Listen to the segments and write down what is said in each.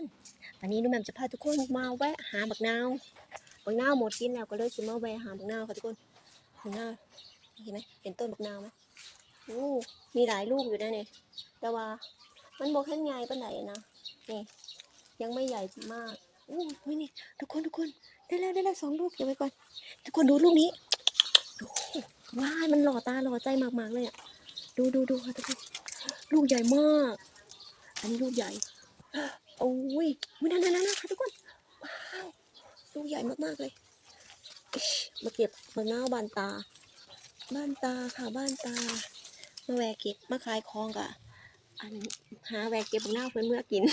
นวันนี้นุ่มแมมจะพาทุกคนมาแวะหาบักนาว บักนาวหมดกินแล้วก็เลยสิมาแวะหาบักนาวค่ะทุกคนบักนาวเห็นไหมเห็นต้นบักนาวไหมโอ้มีหลายลูกอยู่นะเนี่ยแต่ว่ามันบอกแค่ใหญ่ปานไหนนะ นี่ ยังไม่ใหญ่มากโอ้ยนี่ทุกคนทุกคนได้แล้วได้แล้วสองลูกเก็บไว้ก่อน ทุกคนดูลูกนี้ว้ายมันหล่อตาหล่อใจมากๆเลยอะ ดูดูดูค่ะทุกคน ลูกใหญ่มาก อันนี้ลูกใหญ่ โอ้ยวินั่นนั่นนั่นค่ะทุกคนว้าวลูกใหญ่มากๆเลยมาเก็บมะนาวบานตา บ้านตาค่ะบ้านตา มาแวะเก็บมาขายของกะอันหาแวะเก็บมะนาวเพื่อนเมื่อกิน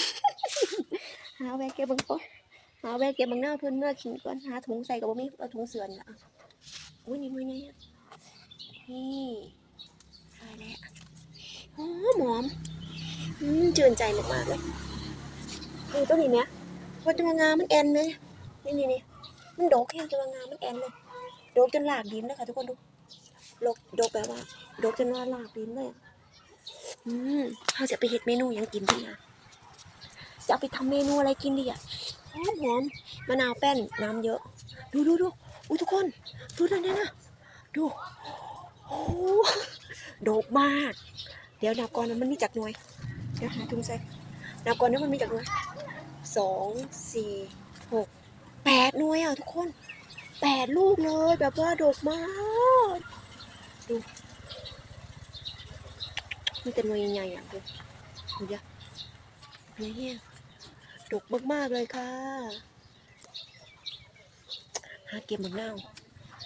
หาแวะเก็บบังต้นหาแวะเก็บมะนาวเพื่อนเมื่อกินก่อนหาถุงใส่กับบ่มีเอาถุงเสือนละอุ้ยนี่มันไงอะนี่ตายแล้วหอมหอมอมจืนใจมากๆเลย คือต้นนี้เนี้ยว่าจะมางามันแอนเลยนี่นี่นี่มันโดกแค่จะมางามันแอนเลยโดกจนหลากดินนะคะทุกคนดูโดกโดกแปลว่าโดกจนว่าหลากดินเลยอะอืมเราจะไปเห็ดเมนูยังกินดีอะจะไปทำเมนูอะไรกินดีอะหอมหอมมะนาวแป้นน้ำเยอะ ดูดูดูอุ้ยทุกคนดูนั่นนะนะดูโอ้โหโดกมาก เดี๋ยวนับก่อนมันมีจักหน่วย เดี๋ยวหาถุงใส่นับก่อนนะมันมีจักหน่วย สองสี่หกแปดหน่วยอะทุกคนแปดลูกเลยแบบว่าดกมากดูมีแต่หน่วยใหญ่อะดูดูดิเนี่ยเนี่ยดกมากๆเลยค่ะหาเก็บมะนาว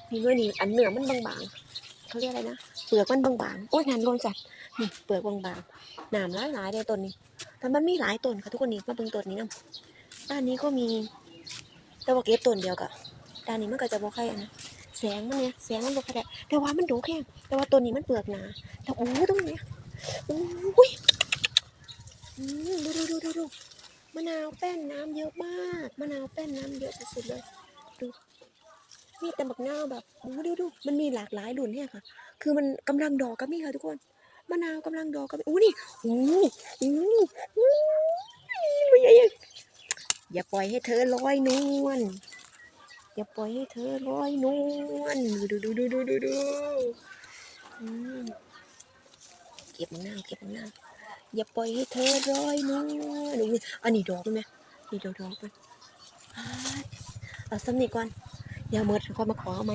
มีเมื่อนี้อันเหนือมันบางๆเขาเรียกอะไรนะ เปลือกมันบางๆโอ้ยงานโดนจัดนี่เปลือกบางๆหนามหลายๆเลยต้นนี้แต่มันมีหลายต้นค่ะทุกคนนี่มาเบิ่งต้นนี้นะด้านนี้ก็มีแต่ว่าเก็บต้นเดียวกะด้านนี้มันก็จะบ่ค่อยนนะแสงมันเนี่ยแสงมันบ่ค่อยได้แต่ว่ามันดกแค่แต่ว่าต้นนี้มันเปลือกหนาแต่โอ้ตรงเนี้ยโอ้ยอืมดูดูดูดูดูมะนาวแป้นน้ำเยอะมาก มะนาวแป้นน้ำเยอะสุดๆเลยดู มีแต่บักนาวแบบโอ้ดูดูมันมีหลากหลายรุ่นเนี่ยค่ะ คือมันกำลังดอกก็มีค่ะทุกคนมะนาวกำลังดอกก็มีอู้นี่อู้อู้อู้ไม่ใหญ่อย่าปล่อยให้เธอลอยนวลอย่าปล่อยให้เธอลอยนวลดูดูดูดูดูดูเก็บมะนาวเก็บมะนาวอย่าปล่อยให้เธอลอยนวลอันนี้ดอกไหมนี่ดอกดอกมันอ่าเอาสำนีก่อน อย่าเมิดค่อยมาขอเอาไหม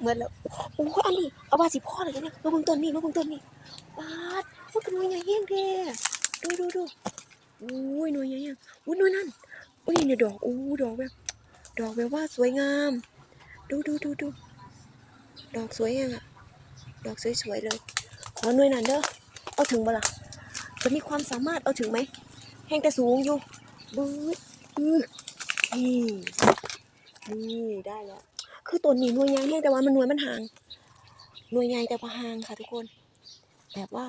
เมือแล้วโอ้อันนี้เอาบาสิพ่อเลยเนี่ยมาเบิ่งต้นนี่มาบิ่งต้นนี่บาดมันเป็นหน่วยใหญ่แห้งแท้ดูดูดูอุ้ยหน่วยใหญ่แห้งอุ้ยหน่วยนั่นอุ้ยเนี่ยดอกอู้ดอกแบบดอกแบบว่าสวยงาม ดูดูดูดูดอกสวยยังอะดอกสวยๆเลย ขอหน่วยนั้นเด้อเอาถึงบ่ล่ะจะมีความสามารถเอาถึงไหมแห้งแต่สูงอยู่บื้อ นี่นี่ได้แล้ว คือต้นนี้หน่วยใหญ่แห้แต่ว่ามันหน่วยมันห่าง หน่วยใหญ่แต่ว่าห่างค่ะ ทุกคน แบบว่า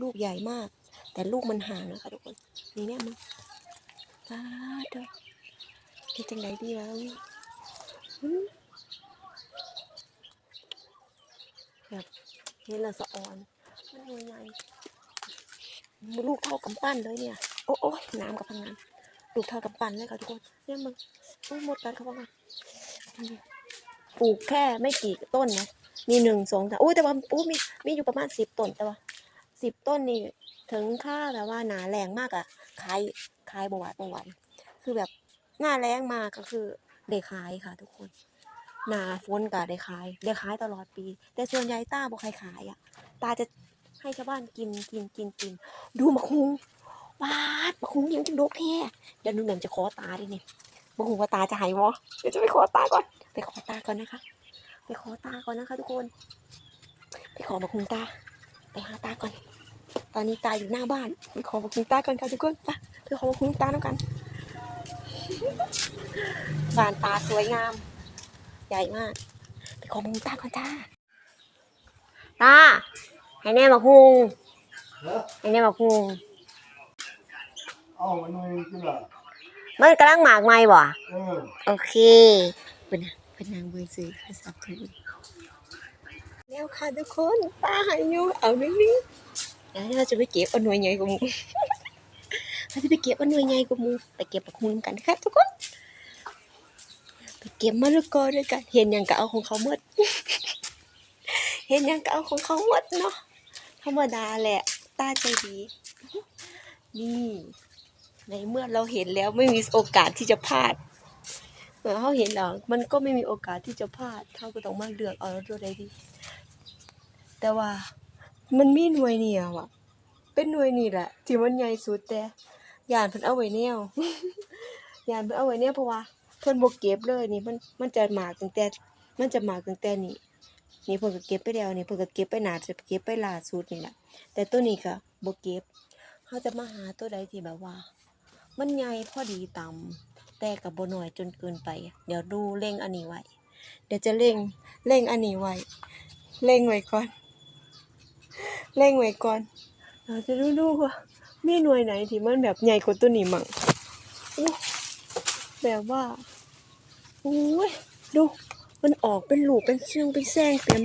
ลูกใหญ่มาก แต่ลูกมันห่างนะคะทุกคน นี่เนี่ยมึงตาเด้อคิดจังไดดีแล้วแบบเห็นและสะออน มันหน่วยใหญ่ลูกเท่ากำปั้นเลยเนี่ย โอ้ยน้ำกับพังงา นลูกเท่ากำปั้นเลยค่ะทุกคนเนี่ยมึงอุ้ยหมดกันเขาบ้างอะปลูกแค่ไม่กี่ต้นนะมีหนึ่งสองสามอุ้ยแต่ว่าอู้มีมีอยู่ประมาณสิบต้นแต่ว่าสิบต้นนี่ถึงค่าแบบว่าหนาแรงมากอะขายขายบหวานบหวานคือแบบหน้าแรงมากก็คือได้ขายค่ะ ทุกคนหนาฝนก็ได้ขายได้ขายตลอดปี แต่ส่วนใหญ่ตาบ่ใครขายอะตาจะให้ชาวบ้านกินกินกินกิน ดูมะคุง วาดมะคุงยังจังดกแท้เดี๋ยวหนูแหม่มจะขอตาดิเนี่ยมะคุงว่าตาจะหายวะเดี๋ยวจะไปขอตาก่อน ไปขอตาก่อนนะคะ ไปขอตาก่อนนะคะ ทุกคน ไปขอมาคุงตา ไปหาตาก่อน ตอนนี้ตาอยู่หน้าบ้าน ไปขอมาคุงตาก่อนค่ะทุกคนไปไปขอมาคุงตาแล้วกันบ้านตาสวยงาม ใหญ่มาก ไปขอมาคุงตาก่อนจ้าตาให้แน่มาคุงให้แน่มาคุง เอามันหน่อยจิล่ะมันกำลังหมากไหมบ่ เออโอเคเป็นเป็นนางเบอร์ซื้อโทรศัพท์คืนแล้วค่ะทุกคนป้าหายอยู่เอาหนึ่งนี้เดี๋ยวเราจะไปเก็บเอาหน่วยใหญ่กว่าหมูเราจะไปเก็บอันหน่วยใหญ่กว่าหมูไปเก็บบักฮุนกันครับทุกคน ไปเก็บมะละกอด้วยกัน เห็นหยังก็เอาของเขาหมด เห็นหยังก็เอาของเขาหมดเนาะ ธรรมดาแหละ ตาใจดี นี่ ในเมื่อเราเห็นแล้วไม่มีโอกาสที่จะพลาดเมื่อเขาเห็นแล้วมันก็ไม่มีโอกาสที่จะพลาดเขาก็ต้องมาเลือกเอาตัวใดดี แต่ว่ามันมีหน่วยเนี่ยว่ะ เป็นหน่วยนี่แหละที่มันใหญ่สุดแต่ยานเพิ่นเอาไว้แนวยานเพิ่นเอาไว้แนวเพราะว่าเพิ่นบ่เก็บเลยนี่มันมันจะหมากตั้งแต่ มันจะหมากตั้งแต่นี่นี่เพิ่นก็เก็บไปแล้วนี่เพิ่นก็เก็บไปหนาจะเก็บไปล่าสุดนี่แหละแต่ตัวนี้ก็บ่เก็บเขาจะมาหาตัวใดที่แบบว่า มันใหญ่พอดีตำแต่กับบน้อยจนเกินไป เดี๋ยวดูเร่งอันนี้ไว้ เดี๋ยวจะเร่งเร่งอันนี้ไว้เร่งไว้ก่อนเร่งไว้ก่อนเราจะดูดูว่ามีหน่วยไหนที่มันแบบใหญ่กว่าตัวนี้มั่งแบบว่าโอ้ยดูมันออกเป็นหลูเป็นเชื่องเป็นแซงเต็ม